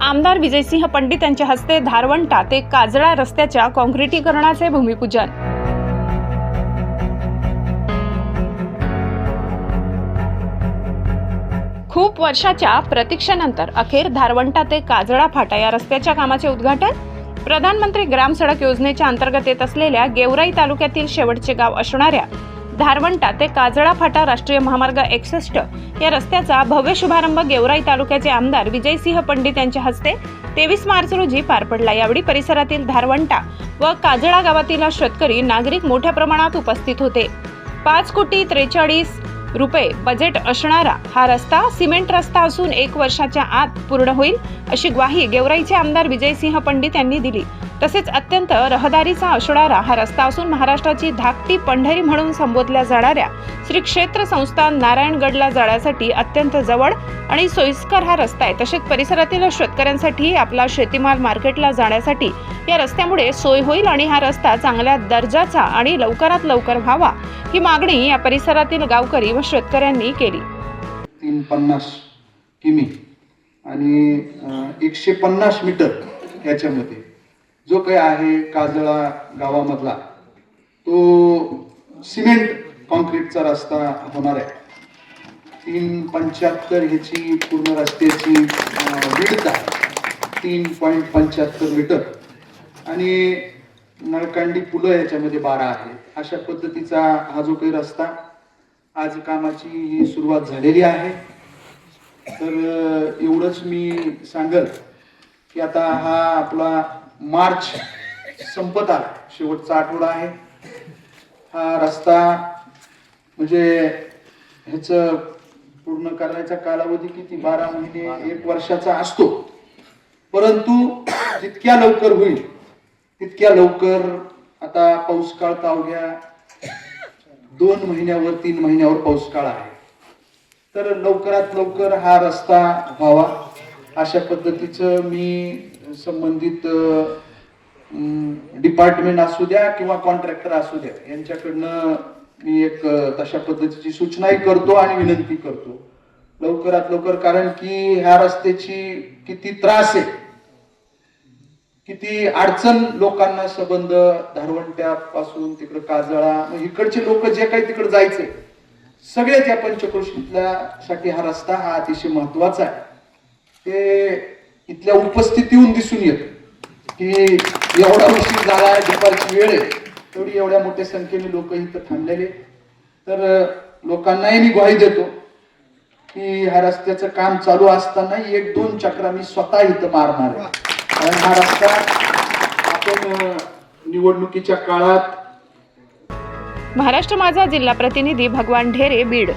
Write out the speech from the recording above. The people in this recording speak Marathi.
आमदार विजयसिंह पंडित यांच्या हस्ते धारवंटा ते काजळा रस्त्याच्या काँक्रिटीकरणाचे भूमिपूजन. खूप वर्षाच्या प्रतीक्षेनंतर अखेर धारवंटा ते काजळा फाटा या रस्त्याच्या कामाचे उद्घाटन. प्रधानमंत्री ग्राम सडक योजनेच्या अंतर्गत येत असलेल्या गेवराई तालुक्यातील शेवटचे गाव असणाऱ्या धारवंटा ते काजळा फाटा राष्ट्रीय महामार्ग एकसष्ट या रस्त्याचा भव्य शुभारंभ गेवराई तालुक्याचे आमदार विजयसिंह पंडित यांच्या हस्ते तेवीस मार्च रोजी पार पडला. यावेळी परिसरातील धारवंटा व काजळा गावातील शेतकरी नागरिक मोठ्या प्रमाणात उपस्थित होते. पाच कोटी त्रेचाळीस रुपये बजेट असणारा हा रस्ता सिमेंट रस्ता असून एक वर्षाच्या आत पूर्ण होईल अशी ग्वाही गेवराईचे आमदार विजयसिंह पंडित यांनी दिली. तसेच अत्यंत रहदारीचा असणारा हा रस्ता असून महाराष्ट्राची धाकटी पंढरी म्हणून संबोधल्या जाणाऱ्या श्री क्षेत्र संस्थान नारायणगडला जाण्यासाठी अत्यंत जवळ आणि सोयीस्कर हा रस्ता आहे. तसेच परिसरातील शेतकऱ्यांसाठी आपला शेतीमाल मार्केटला जाण्यासाठी या रस्त्यामुळे सोय होईल आणि हा रस्ता चांगल्या दर्जाचा आणि लवकरात लवकर व्हावा ही मागणी या परिसरातील गावकरी व शेतकऱ्यांनी केली. तीन पन्नास किमी आणि एकशे पन्नास मीटर याच्यामध्ये. जो काही आहे काजळा गावामधला तो सिमेंट कॉन्क्रीटचा रस्ता होणार आहे. तीन पंच्याहत्तर ह्याची पूर्ण रस्त्याची विडत आहे. तीन पॉईंट पंच्याहत्तर मीटर आणि नळकांडी पुलं याच्यामध्ये बारा आहे. अशा पद्धतीचा हा जो काही रस्ता आज कामाची ही सुरुवात झालेली आहे. तर एवढंच मी सांगल की आता हा आपला मार्च संपत आला. शेवटचा आठवडा आहे. हा रस्ता म्हणजे ह्याच पूर्ण करण्याचा कालावधी किती? बारा महिने एक वर्षाचा असतो. परंतु जितक्या लवकर होईल तितक्या लवकर आता पाऊस काळ तर दोन महिन्यावर तीन महिन्यावर पाऊस काळ आहे. तर लवकरात लवकर हा रस्ता व्हावा. अशा पद्धतीचं मी संबंधित डिपार्टमेंट असू द्या किंवा कॉन्ट्रॅक्टर असू द्या यांच्याकडनं मी एक तशा पद्धतीची सूचनाही करतो आणि विनंती करतो. लवकरात लवकर कारण की ह्या रस्त्याची किती त्रास आहे. किती अडचण लोकांना संबंध धारवंट्यापासून तिकडं काजळा मग इकडचे लोक जे काही तिकडे जायचे सगळे त्या पंचक्रोशीतल्या साठी हा रस्ता हा अतिशय महत्त्वाचा आहे. ते इथल्या उपस्थितीहून दिसून येत की एवढा उशीर झाला दुपारची वेळ आहे तेवढी एवढ्या मोठ्या संख्येने लोक इथं थांबलेले तर लोकांनाही मी ग्वाही देतो की ह्या रस्त्याचं काम चालू असताना एक दोन चक्र मी स्वतः इथं मारणार आहे कारण हा रस्ता आपण निवडणुकीच्या काळात महाराष्ट्र माझा जिल्हा प्रतिनिधी भगवान ढेरे बीड.